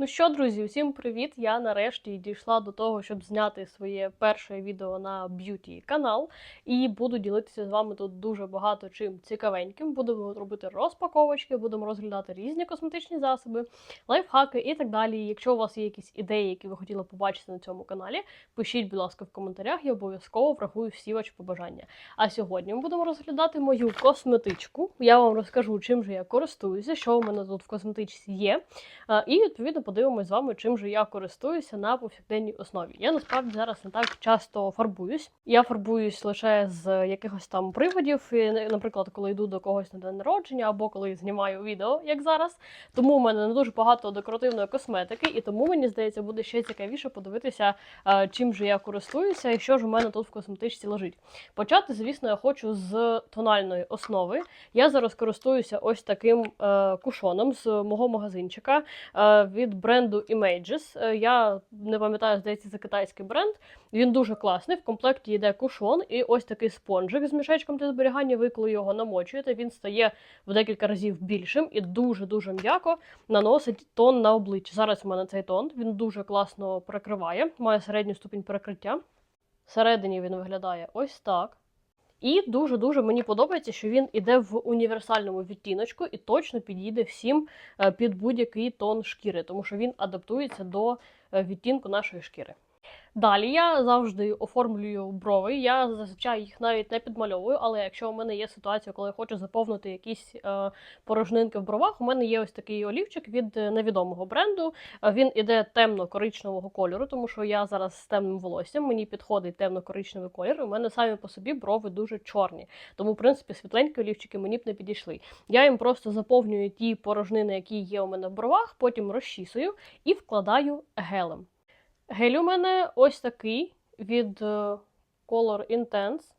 Ну що, друзі, усім привіт! Я нарешті дійшла до того, щоб зняти своє перше відео на б'юті канал, і буду ділитися з вами тут дуже багато чим цікавеньким. Будемо робити розпаковочки, будемо розглядати різні косметичні засоби, лайфхаки і так далі. Якщо у вас є якісь ідеї, які ви хотіли побачити на цьому каналі, пишіть, будь ласка, в коментарях, я обов'язково врахую всі ваші побажання. А сьогодні ми будемо розглядати мою косметичку. Я вам розкажу, чим же я користуюся, що у мене тут в косметичці є. І відповідно подивимось з вами, чим же я користуюся на повсякденній основі. Я насправді зараз не так часто фарбуюсь. Я фарбуюсь лише з якихось там приводів, наприклад, коли йду до когось на день народження або коли знімаю відео, як зараз. Тому у мене не дуже багато декоративної косметики, і тому мені здається, буде ще цікавіше подивитися, чим же я користуюся і що ж у мене тут в косметичці лежить. Почати, звісно, я хочу з тональної основи. Я зараз користуюся ось таким е, кушоном з мого магазинчика е, від бренду Images. Е, Я не пам'ятаю, здається, це китайський бренд. Він дуже класний. В комплекті йде кушон і ось такий спонжик з мішечком для зберігання. Ви коли його намочуєте, він стає в декілька разів більшим і дуже-дуже м'яко наносить тон на обличчя. Зараз у мене цей тон. Він дуже класно перекриває, має середню ступінь перекриття. Всередині він виглядає ось так. І дуже-дуже мені подобається, що він іде в універсальному відтіночку і точно підійде всім е, під будь-який тон шкіри, тому що він адаптується до е, відтінку нашої шкіри. Далі я завжди оформлюю брови. Я зазвичай їх навіть не підмальовую, але якщо у мене є ситуація, коли я хочу заповнити якісь е, порожнинки в бровах, у мене є ось такий олівчик від е, невідомого бренду. Е, Він іде темно-коричневого кольору, тому що я зараз з темним волоссям, мені підходить темно-коричневий колір. У мене самі по собі брови дуже чорні. Тому, в принципі, світленькі олівчики мені б не підійшли. Я їм просто заповнюю ті порожнини, які є у мене в бровах, потім розчісую і вкладаю гелем. Гель у мене ось такий від е, Color Intense.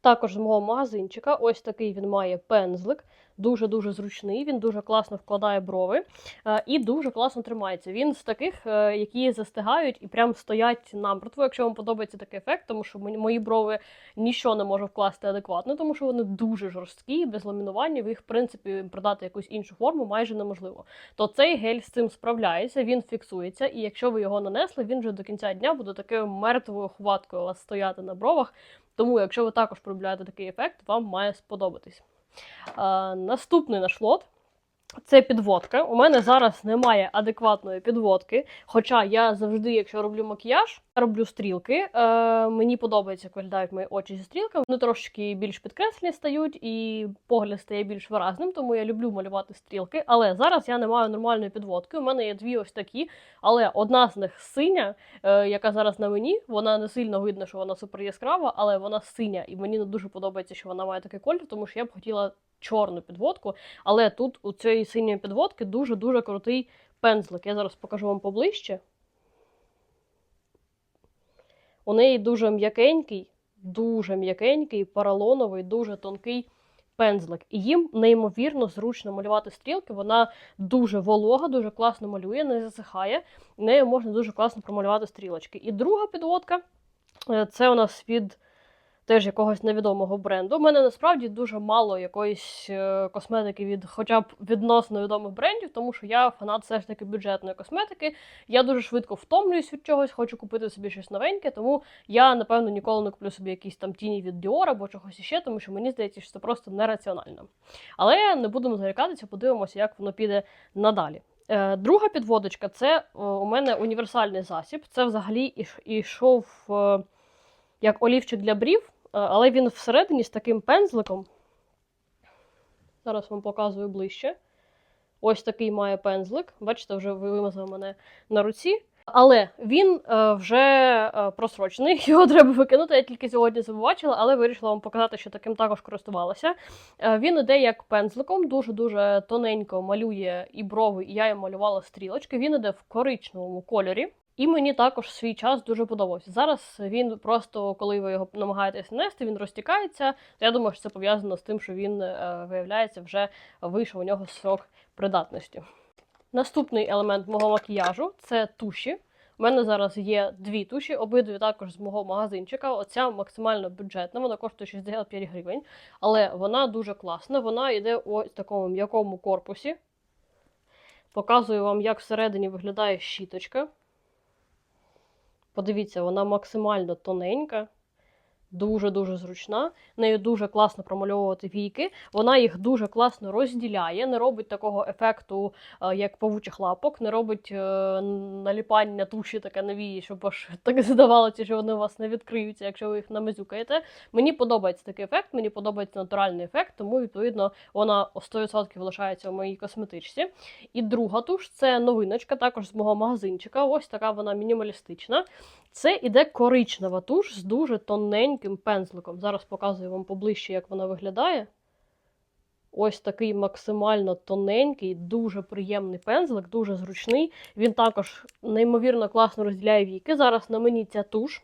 Також з мого магазинчика. Ось такий він має пензлик. Дуже-дуже зручний, він дуже класно вкладає брови е, і дуже класно тримається. Він з таких, е, які застигають і прям стоять намертво, якщо вам подобається такий ефект, тому що мої брови нічого не може вкласти адекватно, тому що вони дуже жорсткі, без ламінування. Ви їх, в принципі, продати якусь іншу форму майже неможливо. То цей гель з цим справляється, він фіксується, і якщо ви його нанесли, він вже до кінця дня буде такою мертвою хваткою у вас стояти на бровах. Тому, якщо ви також полюбляєте такий ефект, вам має сподобатись. А, наступний наш лот це підводка. У мене зараз немає адекватної підводки. Хоча я завжди, якщо роблю макіяж, роблю стрілки. Е, мені подобається, як виглядають мої очі зі стрілками. Вони трошки більш підкреслені стають, і погляд стає більш виразним, тому я люблю малювати стрілки. Але зараз я не маю нормальної підводки. У мене є дві ось такі, але одна з них синя, е, яка зараз на мені. Вона не сильно видно, що вона супер яскрава, але вона синя, і мені не дуже подобається, що вона має такий колір, тому що я б хотіла чорну підводку. Але тут у цієї синьої підводки дуже-дуже крутий пензлик. Я зараз покажу вам поближче. У неї дуже м'якенький, дуже м'якенький, поролоновий, дуже тонкий пензлик. І їм неймовірно зручно малювати стрілки. Вона дуже волога, дуже класно малює, не засихає. Нею можна дуже класно промалювати стрілочки. І друга підводка е, це у нас від теж якогось невідомого бренду. У мене насправді дуже мало якоїсь е, косметики від хоча б відносно відомих брендів, тому що я фанат все ж таки бюджетної косметики. Я дуже швидко втомлююсь від чогось, хочу купити собі щось новеньке, тому я, напевно, ніколи не куплю собі якісь там тіні від Dior або чогось іще, тому що мені здається, що це просто нераціонально. Але не будемо зарікатися, подивимося, як воно піде надалі. Е, Друга підводочка це е, у мене універсальний засіб. Це взагалі іш- ішов як олівчик для брів, але він всередині з таким пензликом. Зараз вам показую ближче. Ось такий має пензлик. Бачите, вже вимазав мене на руці. Але він е, вже е, просрочений, його треба викинути. Я тільки сьогодні це побачила, але вирішила вам показати, що таким також користувалася. Е, він іде як пензликом, дуже-дуже тоненько малює і брови, і я їм малювала стрілочки. Він іде в коричневому кольорі. І мені також свій час дуже подобався. Зараз він просто, коли ви його намагаєтесь нанести, він розтікається. Я думаю, що це пов'язано з тим, що він е, виявляється вже вийшов у нього срок придатності. Наступний елемент мого макіяжу це туші. У мене зараз є дві туші, обидві також з мого магазинчика. Оця максимально бюджетна, вона коштує 65 гривень, але вона дуже класна. Вона йде у такому м'якому корпусі. Показую вам, як всередині виглядає щіточка. Подивіться, вона максимально тоненька, дуже-дуже зручна. Нею дуже класно промальовувати війки. Вона їх дуже класно розділяє, не робить такого ефекту, е, як павучих лапок, не робить е, наліпання туші таке на щоб аж так здавалося, що вони у вас не відкриються, якщо ви їх намазюкаєте. Мені подобається такий ефект, мені подобається натуральний ефект, тому відповідно вона 100% лишається в моїй косметичці. І друга туш це новиночка, також з мого магазинчика. Ось така вона мінімалістична. Це іде коричнева туш з дуже тоненьким пензликом. Зараз показую вам поближче, як вона виглядає. Ось такий максимально тоненький, дуже приємний пензлик, дуже зручний. Він також неймовірно класно розділяє віки. Зараз на мені ця туш.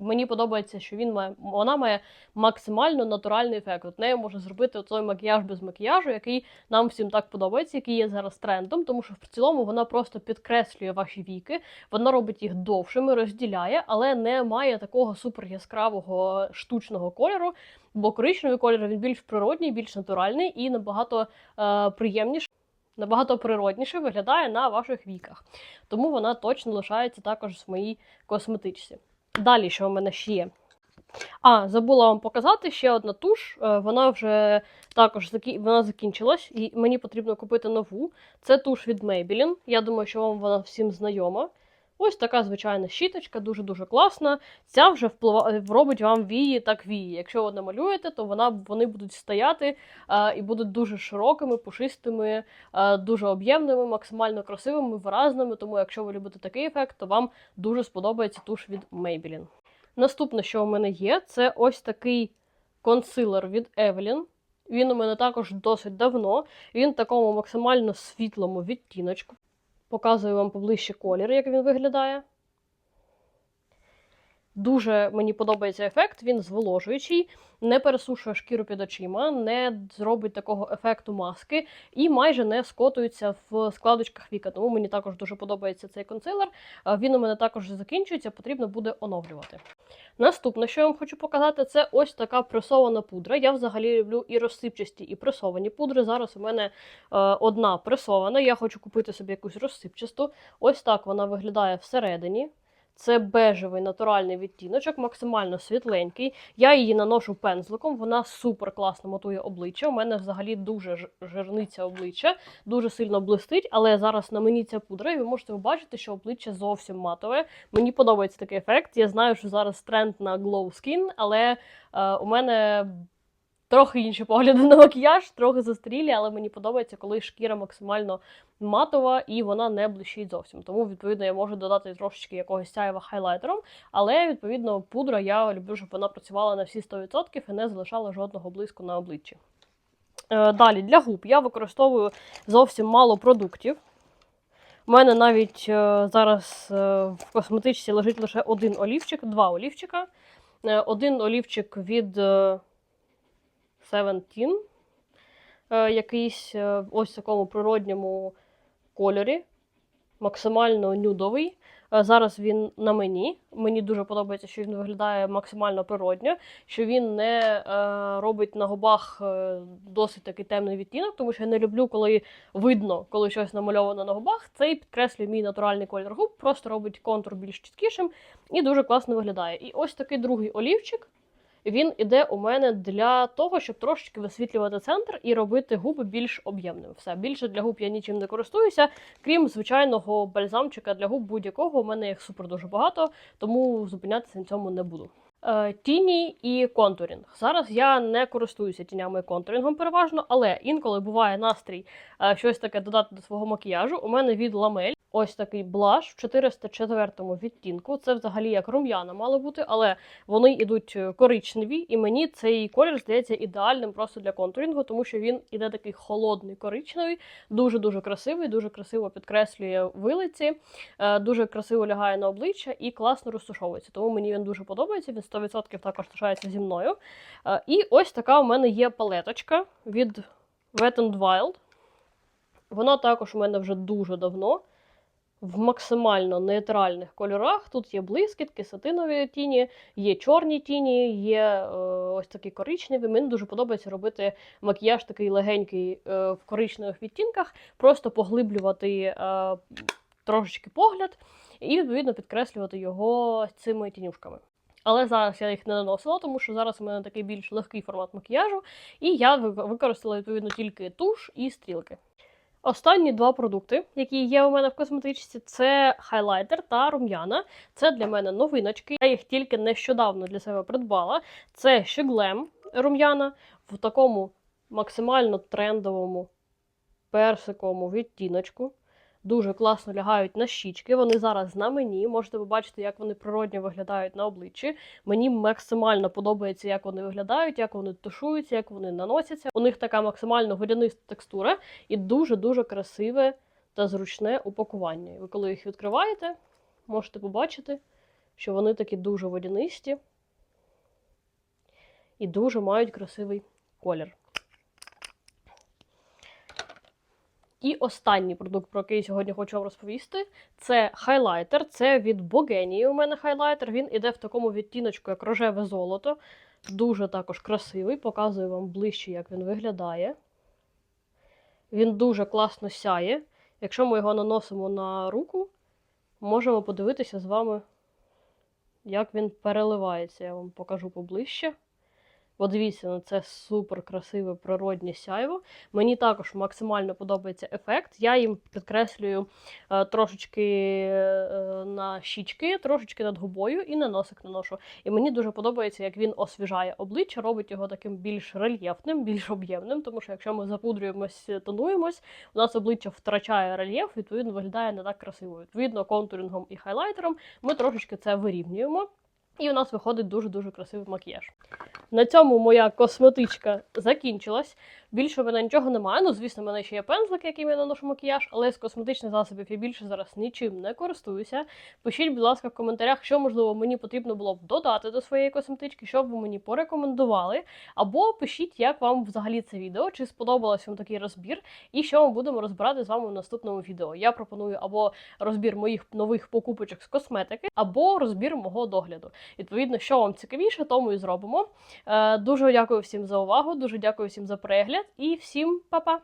Мені подобається, що він має, вона має максимально натуральний ефект. От нею можна зробити той макіяж без макіяжу, який нам всім так подобається, який є зараз трендом, тому що в цілому вона просто підкреслює ваші віки, вона робить їх довшими, розділяє, але не має такого супер яскравого штучного кольору, бо коричневий кольор він більш природній, більш натуральний і набагато е, приємніший. Набагато природніше виглядає на ваших віках. Тому вона точно лишається також в моїй косметичці. Далі, що в мене ще є? А, забула вам показати ще одна туш. Е, Вона вже також вона закінчилась, і мені потрібно купити нову. Це туш від Maybelline. Я думаю, що вам вона всім знайома. Ось така звичайна щіточка, дуже-дуже класна. Ця вже вплива... робить вам вії так вії. Якщо ви намалюєте, то вона... вони будуть стояти е, і будуть дуже широкими, пушистими, е, дуже об'ємними, максимально красивими, виразними. Тому, якщо ви любите такий ефект, то вам дуже сподобається туш від Maybelline. Наступне, що у мене є, це ось такий консилер від Evelyn. Він у мене також досить давно. Він в такому максимально світлому відтіночку. Показую вам поближче колір, як він виглядає. Дуже мені подобається ефект, він зволожуючий, не пересушує шкіру під очима, не зробить такого ефекту маски і майже не скотується в складочках віка. Тому мені також дуже подобається цей консилер. Він у мене також закінчується, потрібно буде оновлювати. Наступне, що я вам хочу показати, це ось така пресована пудра. Я взагалі люблю і розсипчасті, і пресовані пудри. Зараз у мене е, одна пресована. Я хочу купити собі якусь розсипчасту. Ось так вона виглядає всередині. Це бежевий натуральний відтіночок, максимально світленький. Я її наношу пензликом, вона супер класно матує обличчя. У мене взагалі дуже жирниця обличчя, дуже сильно блистить, але зараз на мені ця пудра, і ви можете побачити, що обличчя зовсім матове. Мені подобається такий ефект. Я знаю, що зараз тренд на glow skin, але е, у мене трохи інші погляди на макіяж, трохи застарілі, але мені подобається, коли шкіра максимально матова і вона не блищить зовсім. Тому, відповідно, я можу додати трошечки якогось сяєва хайлайтером, але відповідно пудра я люблю, щоб вона працювала на всі 100% і не залишала жодного блиску на обличчі. Е, Далі для губ я використовую зовсім мало продуктів. У мене навіть е, зараз е, в косметичці лежить лише один олівчик, два олівчика. Один олівчик від Seventeen, е, якийсь е, ось в такому природньому кольорі, максимально нюдовий. Е, Зараз він на мені. Мені дуже подобається, що він виглядає максимально природньо, що він не робить на губах досить такий темний відтінок, тому що я не люблю, коли видно, коли щось намальовано на губах. Цей підкреслює мій натуральний колір губ, просто робить контур більш чіткішим і дуже класно виглядає. І ось такий другий олівчик. Він іде у мене для того, щоб трошечки висвітлювати центр і робити губи більш об'ємними. Все більше для губ я нічим не користуюся, крім звичайного бальзамчика для губ будь-якого. У мене їх супер дуже багато, тому зупинятися на цьому не буду. Е, Тіні і контурінг. Зараз я не користуюся тінями і контурінгом переважно, але інколи буває настрій е, щось таке додати до свого макіяжу. У мене від ламель ось такий блаш в 404 відтінку. Це взагалі як рум'яна мало бути, але вони йдуть е, коричневі, і мені цей колір здається ідеальним просто для контурінгу, тому що він іде такий холодний коричневий, дуже дуже красивий, дуже красиво підкреслює вилиці, е, дуже красиво лягає на обличчя і класно розташовується. Тому мені він дуже подобається. Він 100% також лишається зі мною. Е, І ось така у мене є палеточка від Wet n Wild. Вона також у мене вже дуже давно. В максимально нейтральних кольорах. Тут є блискітки, сатинові тіні, є чорні тіні, є е, ось такі коричневі. Мені дуже подобається робити макіяж такий легенький е, в коричневих відтінках, просто поглиблювати е, трошечки погляд і, відповідно, підкреслювати його цими тінюшками. Але зараз я їх не наносила, тому що зараз у мене такий більш легкий формат макіяжу, і я використала відповідно тільки туш і стрілки. Останні два продукти, які є у мене в косметичці, це хайлайтер та рум'яна. Це для мене новиночки. Я їх тільки нещодавно для себе придбала. Це щеглем рум'яна в такому максимально трендовому персиковому відтіночку. Дуже класно лягають на щічки. Вони зараз на мені. Можете побачити, як вони природньо виглядають на обличчі. Мені максимально подобається, як вони виглядають, як вони тушуються, як вони наносяться. У них така максимально водяниста текстура і дуже-дуже красиве та зручне упакування. І Ви коли їх відкриваєте, можете побачити, що вони такі дуже водянисті і дуже мають красивий колір. І останній продукт, про який сьогодні хочу вам розповісти, це хайлайтер. Це від Богенії. У мене хайлайтер. Він іде в такому відтіночку, як рожеве золото. Дуже також красивий. Показую вам ближче, як він виглядає. Він дуже класно сяє. Якщо ми його наносимо на руку, можемо подивитися з вами, як він переливається. Я вам покажу поближче. Подивіться на це супер красиве природнє сяйво. Мені також максимально подобається ефект. Я їм підкреслюю е, трошечки е, на щічки, трошечки над губою і на носик наношу. І мені дуже подобається, як він освіжає обличчя, робить його таким більш рельєфним, більш об'ємним. Тому що якщо ми запудрюємось, тонуємось, у нас обличчя втрачає рельєф, відповідно виглядає не так красиво. Відповідно, контурінгом і хайлайтером ми трошечки це вирівнюємо. І у нас виходить дуже-дуже красивий макіяж. На цьому моя косметичка закінчилась. Більше в мене нічого немає. Ну, звісно, в мене ще є пензлик, яким я наношу макіяж, але з косметичних засобів я більше зараз нічим не користуюся. Пишіть, будь ласка, в коментарях, що можливо мені потрібно було б додати до своєї косметички, що б ви мені порекомендували. Або пишіть, як вам взагалі це відео, чи сподобалось вам такий розбір, і що ми будемо розбирати з вами в наступному відео. Я пропоную або розбір моїх нових покупочок з косметики, або розбір мого догляду. Відповідно, що вам цікавіше, тому і зробимо. Е, Дуже дякую всім за увагу, дуже дякую всім за перегляд і всім па-па!